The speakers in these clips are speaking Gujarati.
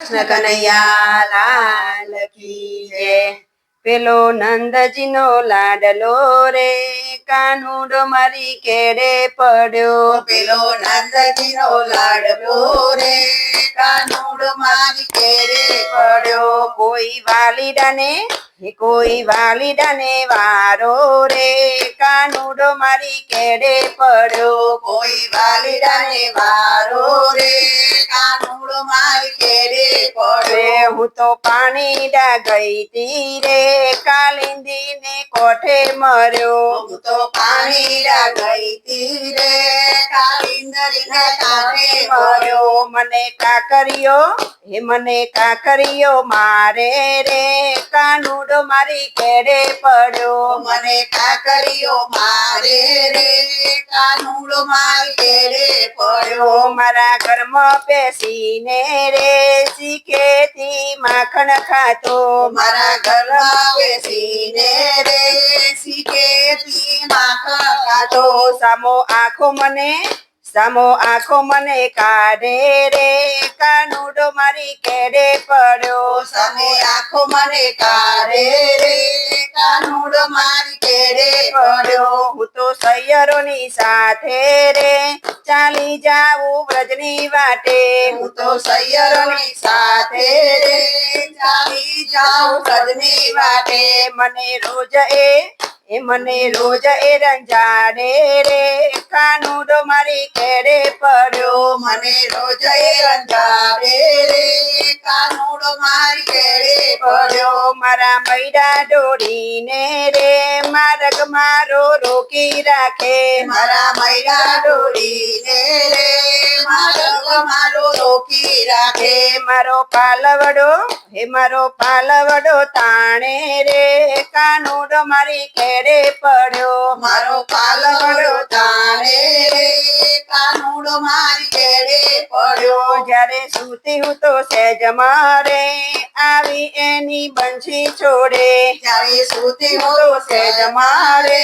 કૃષ્ણ કનૈયા લાલ કી જય. પેલો નંદજીનો લાડલો રે કાનુડો મારી કેડે પડ્યો. પેલો નંદજીનો લાડલો રે કાનુડો મારી કેડે પડ્યો. કોઈ વાલીડાને કોઈ વાલીડાને વારો રે કાનુડો મારી કેડે પડ્યો. કોઈ વાલીડાને વારો રે કાનુડો મારી કેડે પડ્યો. હું તો પાણીડા ગઈ તી રે કાલિંદી ને કોઠે મર્યો. હું તો પાણીડા ગઈ તી રે કાલિંદરીને ને મળ્યો મર્યો. મને કાકરિયો હે મને કાકરિયો મારે રે કાનુડો મારી કેડે પડ્યો? મને કાકરીઓ મારે રે કાનુડો મારી કેરે પડ્યો? મારા ઘરમાં બેસીને રે શીખેતી માખણ ખાતો. મારા ઘરમાં બેસીને રે શીખેતી માખણ ખાતો. સામો આખો મને સામો આખો મને કાઢે રે, કાનુડો મારી કેડે પડ્યો. સામે આંખો મને કાઢે રે, કાનુડો મારી કેડે પડ્યો. હું તો સૈયરોની સાથે રે, ચાલી જાઉં વ્રજની વાટે. હું તો સૈયરોની સાથે રે, ચાલી જાઉં વ્રજની વાટે. મને રોજ એ એ મને રોજ એ રંજાડે રે. કાનુડો મારી કેડે પડ્યો. મને રોજ એ રંજાડે રે. કાનુડો મારી કેરે પડ્યો. મારા મૈડા દોડીને રે. માર્ગ મારો રોકી રાખે. મારા મૈડા ડોરીને રે. મારો મારો રોકી રાખે મારો પાલવડો, હે મારો પાલવડો તાણે રે, કાનુડો મારી કેડે પડ્યો. મારો પાલવડો તાણે રે, કાનુડો મારી જ્યારે સુતી હું તો સહેજ મારે આવી એની બંશી છોડે. જ્યારે સુતી હું સેજ મારે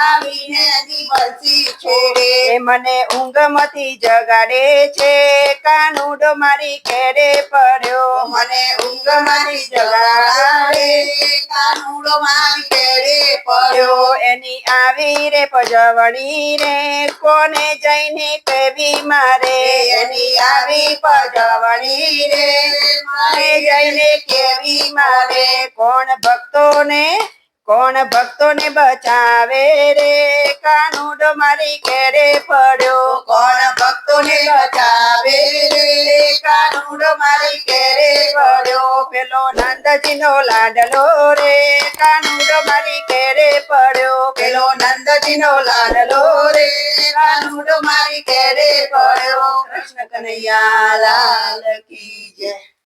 આવી એની બરસી છોડે. એ મને ઊંઘમાંથી જગાડે છે. કાનુડો મારી કેડે પડ્યો. મને ઊંઘમાંથી જગાડે કાનુડો મારી કેડે પડ્યો એની આવી રે પજવણી રે કોને જઈને કેવી મારે? એની આવી પજવણી રે મારે જઈને કેવી મારે? કોણ ભક્તોને કોણ ભક્તોને બચાવે રે? કાનુડો મારી ઘેરે પડ્યો. કોણ ભક્તોને બચાવે રે કાનુડો મારી કેરે પડ્યો. પેલો નંદજીનો લાડલો રે. કાનુડો મારી કેરે પડ્યો. પેલો નંદજીનો લાડલો રે. કાનુડો મારી કેરે પડ્યો. કૃષ્ણ કનૈયા લાલ કી જય.